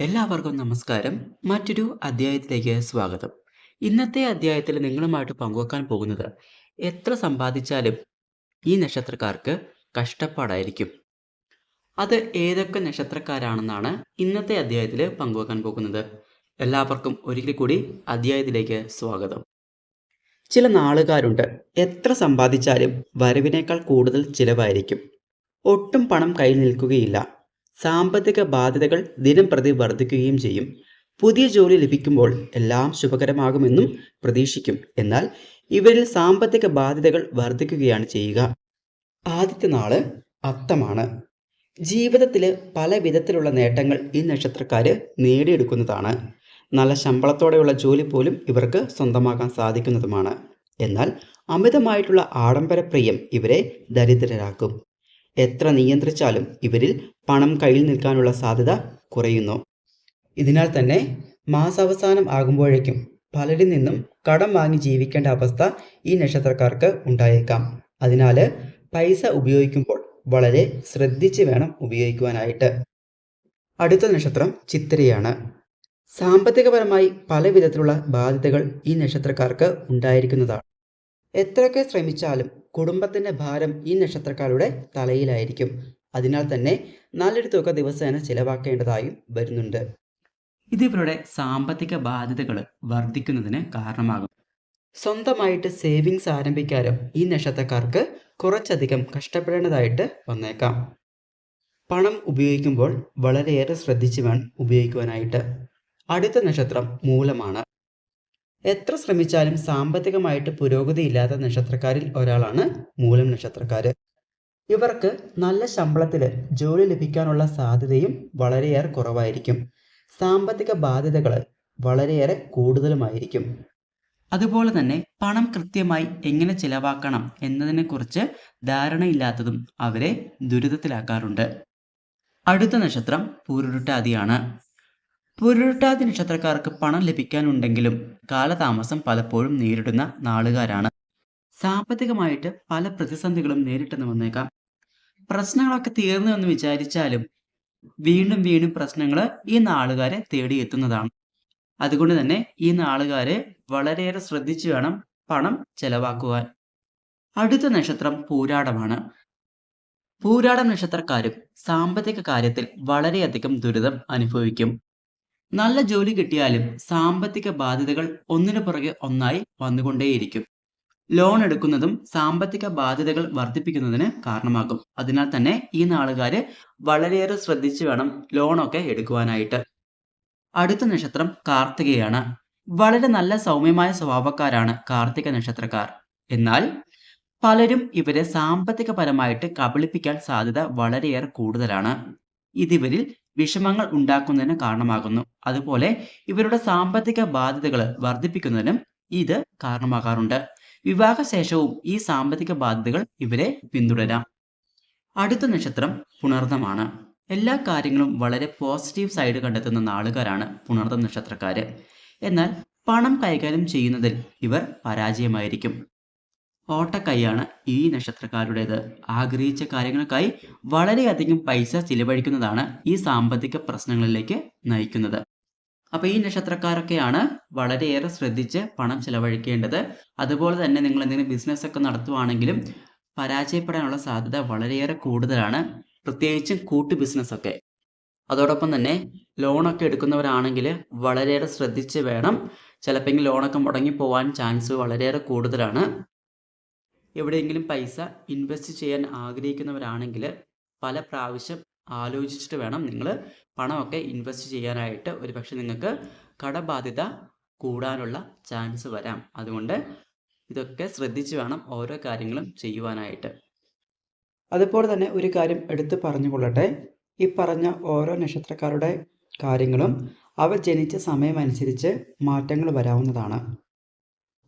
എല്ലാവർക്കും നമസ്കാരം. മറ്റൊരു അധ്യായത്തിലേക്ക് സ്വാഗതം. ഇന്നത്തെ അധ്യായത്തിൽ നിങ്ങളുമായിട്ട് പങ്കുവെക്കാൻ പോകുന്നത് എത്ര സമ്പാദിച്ചാലും ഈ നക്ഷത്രക്കാർക്ക് കഷ്ടപ്പാടായിരിക്കും. അത് ഏതൊക്കെ നക്ഷത്രക്കാരാണെന്നാണ് ഇന്നത്തെ അധ്യായത്തിൽ പങ്കുവെക്കാൻ പോകുന്നത്. എല്ലാവർക്കും ഒരിക്കൽ കൂടി അധ്യായത്തിലേക്ക് സ്വാഗതം. ചില നാളുകാരുണ്ട് എത്ര സമ്പാദിച്ചാലും വരവിനേക്കാൾ കൂടുതൽ ചിലവായിരിക്കും. ഒട്ടും പണം കയ്യിൽ നിൽക്കുകയില്ല. സാമ്പത്തിക ബാധ്യതകൾ ദിനം പ്രതി വർദ്ധിക്കുകയും ചെയ്യും. പുതിയ ജോലി ലഭിക്കുമ്പോൾ എല്ലാം ശുഭകരമാകുമെന്നും പ്രതീക്ഷിക്കും. എന്നാൽ ഇവരിൽ സാമ്പത്തിക ബാധ്യതകൾ വർദ്ധിക്കുകയാണ് ചെയ്യുക. ആദ്യത്തെ നാൾ അത്തമാണ്. ജീവിതത്തിൽ പല വിധത്തിലുള്ള നേട്ടങ്ങൾ ഈ നക്ഷത്രക്കാര് നേടിയെടുക്കുന്നതാണ്. നല്ല ശമ്പളത്തോടെയുള്ള ജോലി പോലും ഇവർക്ക് സ്വന്തമാക്കാൻ സാധിക്കുന്നതുമാണ്. എന്നാൽ അമിതമായിട്ടുള്ള ആഡംബരപ്രിയം ഇവരെ ദരിദ്രരാക്കും. എത്ര നിയന്ത്രിച്ചാലും ഇവരിൽ പണം കയ്യിൽ നിൽക്കാനുള്ള സാധ്യത കുറയുന്നു. ഇതിനാൽ തന്നെ മാസാവസാനം ആകുമ്പോഴേക്കും പലരിൽ നിന്നും കടം വാങ്ങി ജീവിക്കേണ്ട അവസ്ഥ ഈ നക്ഷത്രക്കാർക്ക് ഉണ്ടായേക്കാം. അതിനാൽ പൈസ ഉപയോഗിക്കുമ്പോൾ വളരെ ശ്രദ്ധിച്ച് വേണം ഉപയോഗിക്കുവാനായിട്ട്. അടുത്ത നക്ഷത്രം ചിത്തിരയാണ്. സാമ്പത്തികപരമായി പല വിധത്തിലുള്ള ബാധ്യതകൾ ഈ നക്ഷത്രക്കാർക്ക് ഉണ്ടായിരിക്കുന്നതാണ്. എത്രയൊക്കെ ശ്രമിച്ചാലും കുടുംബത്തിന്റെ ഭാരം ഈ നക്ഷത്രക്കാരുടെ തലയിലായിരിക്കും. അതിനാൽ തന്നെ നല്ലൊരു തുക ദിവസേന ചിലവാക്കേണ്ടതായും വരുന്നുണ്ട്. ഇത് ഇവരുടെ സാമ്പത്തിക ബാധ്യതകൾ വർദ്ധിക്കുന്നതിന് കാരണമാകും. സ്വന്തമായിട്ട് സേവിങ്സ് ആരംഭിക്കാനും ഈ നക്ഷത്രക്കാർക്ക് കുറച്ചധികം കഷ്ടപ്പെടേണ്ടതായിട്ട് വന്നേക്കാം. പണം ഉപയോഗിക്കുമ്പോൾ വളരെയേറെ ശ്രദ്ധിച്ചു വേണം ഉപയോഗിക്കുവാനായിട്ട്. അടുത്ത നക്ഷത്രം മൂലമാണ്. എത്ര ശ്രമിച്ചാലും സാമ്പത്തികമായിട്ട് പുരോഗതിയില്ലാത്ത നക്ഷത്രക്കാരിൽ ഒരാളാണ് മൂലം നക്ഷത്രക്കാര്. ഇവർക്ക് നല്ല ശമ്പളത്തിൽ ജോലി ലഭിക്കാനുള്ള സാധ്യതയും വളരെയേറെ കുറവായിരിക്കും. സാമ്പത്തിക ബാധ്യതകൾ വളരെയേറെ കൂടുതലുമായിരിക്കും. അതുപോലെ തന്നെ പണം കൃത്യമായി എങ്ങനെ ചിലവാക്കണം എന്നതിനെക്കുറിച്ച് ധാരണയില്ലാത്തതും അവരെ ദുരിതത്തിലാക്കാറുണ്ട്. അടുത്ത നക്ഷത്രം പൂരുരുട്ടാതിയാണ്. പുരുട്ടാതി നക്ഷത്രക്കാർക്ക് പണം ലഭിക്കാനുണ്ടെങ്കിലും കാലതാമസം പലപ്പോഴും നേരിടുന്ന നാളുകാരാണ്. സാമ്പത്തികമായിട്ട് പല പ്രതിസന്ധികളും നേരിട്ടെന്ന് വന്നേക്കാം. പ്രശ്നങ്ങളൊക്കെ തീർന്നു എന്ന് വിചാരിച്ചാലും വീണ്ടും വീണ്ടും പ്രശ്നങ്ങൾ ഈ നാളുകാരെ തേടിയെത്തുന്നതാണ് അതുകൊണ്ട് തന്നെ ഈ നാളുകാരെ വളരെയേറെ ശ്രദ്ധിച്ചു വേണം പണം ചെലവാക്കുവാൻ. അടുത്ത നക്ഷത്രം പൂരാടമാണ്. പൂരാടം നക്ഷത്രക്കാരും സാമ്പത്തിക കാര്യത്തിൽ വളരെയധികം ദുരിതം അനുഭവിക്കും. നല്ല ജോലി കിട്ടിയാലും സാമ്പത്തിക ബാധ്യതകൾ ഒന്നിനു പുറകെ ഒന്നായി വന്നുകൊണ്ടേയിരിക്കും. ലോൺ എടുക്കുന്നതും സാമ്പത്തിക ബാധ്യതകൾ വർദ്ധിപ്പിക്കുന്നതിന് കാരണമാകും. അതിനാൽ തന്നെ ഈ നാളുകാര് വളരെയേറെ ശ്രദ്ധിച്ചു വേണം ലോണൊക്കെ എടുക്കുവാനായിട്ട്. അടുത്ത നക്ഷത്രം കാർത്തികയാണ്. വളരെ നല്ല സൗമ്യമായ സ്വഭാവക്കാരാണ് കാർത്തിക നക്ഷത്രക്കാർ. എന്നാൽ പലരും ഇവരെ സാമ്പത്തികപരമായിട്ട് കബളിപ്പിക്കാൻ സാധ്യത വളരെയേറെ കൂടുതലാണ്. ഇതിവരിൽ വിഷമങ്ങൾ ഉണ്ടാക്കുന്നതിന് കാരണമാകുന്നു. അതുപോലെ ഇവരുടെ സാമ്പത്തിക ബാധ്യതകൾ വർദ്ധിപ്പിക്കുന്നതിനും ഇത് കാരണമാകാറുണ്ട്. വിവാഹശേഷവും ഈ സാമ്പത്തിക ബാധ്യതകൾ ഇവരെ പിന്തുടരാം. അടുത്ത നക്ഷത്രം പുണർദമാണ്. എല്ലാ കാര്യങ്ങളും വളരെ പോസിറ്റീവ് സൈഡ് കണ്ടെത്തുന്ന നാളുകാരാണ് പുണർദ നക്ഷത്രക്കാര്. എന്നാൽ പണം കൈകാര്യം ചെയ്യുന്നതിൽ ഇവർ പരാജയമായിരിക്കും. ഓട്ടക്കൈയാണ് ഈ നക്ഷത്രക്കാരുടേത്. ആഗ്രഹിച്ച കാര്യങ്ങൾക്കായി വളരെയധികം പൈസ ചിലവഴിക്കുന്നതാണ് ഈ സാമ്പത്തിക പ്രശ്നങ്ങളിലേക്ക് നയിക്കുന്നത്. അപ്പൊ ഈ നക്ഷത്രക്കാരൊക്കെയാണ് വളരെയേറെ ശ്രദ്ധിച്ച് പണം ചിലവഴിക്കേണ്ടത്. അതുപോലെ തന്നെ നിങ്ങൾ എന്തെങ്കിലും ബിസിനസ് ഒക്കെ നടത്തുവാണെങ്കിലും പരാജയപ്പെടാനുള്ള സാധ്യത വളരെയേറെ കൂടുതലാണ്. പ്രത്യേകിച്ചും കൂട്ടു ബിസിനസ് ഒക്കെ. അതോടൊപ്പം തന്നെ ലോണൊക്കെ എടുക്കുന്നവരാണെങ്കിൽ വളരെയേറെ ശ്രദ്ധിച്ച് വേണം. ചിലപ്പോൾ ലോണൊക്കെ മുടങ്ങി പോകാൻ ചാൻസ് വളരെയേറെ കൂടുതലാണ്. എവിടെയെങ്കിലും പൈസ ഇൻവെസ്റ്റ് ചെയ്യാൻ ആഗ്രഹിക്കുന്നവരാണെങ്കിൽ പല പ്രാവശ്യം ആലോചിച്ചിട്ട് വേണം നിങ്ങൾ പണമൊക്കെ ഇൻവെസ്റ്റ് ചെയ്യാനായിട്ട്. ഒരു പക്ഷെ നിങ്ങൾക്ക് കടബാധ്യത കൂടാനുള്ള ചാൻസ് വരാം. അതുകൊണ്ട് ഇതൊക്കെ ശ്രദ്ധിച്ച് വേണം ഓരോ കാര്യങ്ങളും ചെയ്യുവാനായിട്ട്. അതുപോലെ തന്നെ ഒരു കാര്യം എടുത്തു പറഞ്ഞുകൊള്ളട്ടെ. ഈ പറഞ്ഞ ഓരോ നക്ഷത്രക്കാരുടെ കാര്യങ്ങളും അവ ജനിച്ച സമയമനുസരിച്ച് മാറ്റങ്ങൾ വരാവുന്നതാണ്.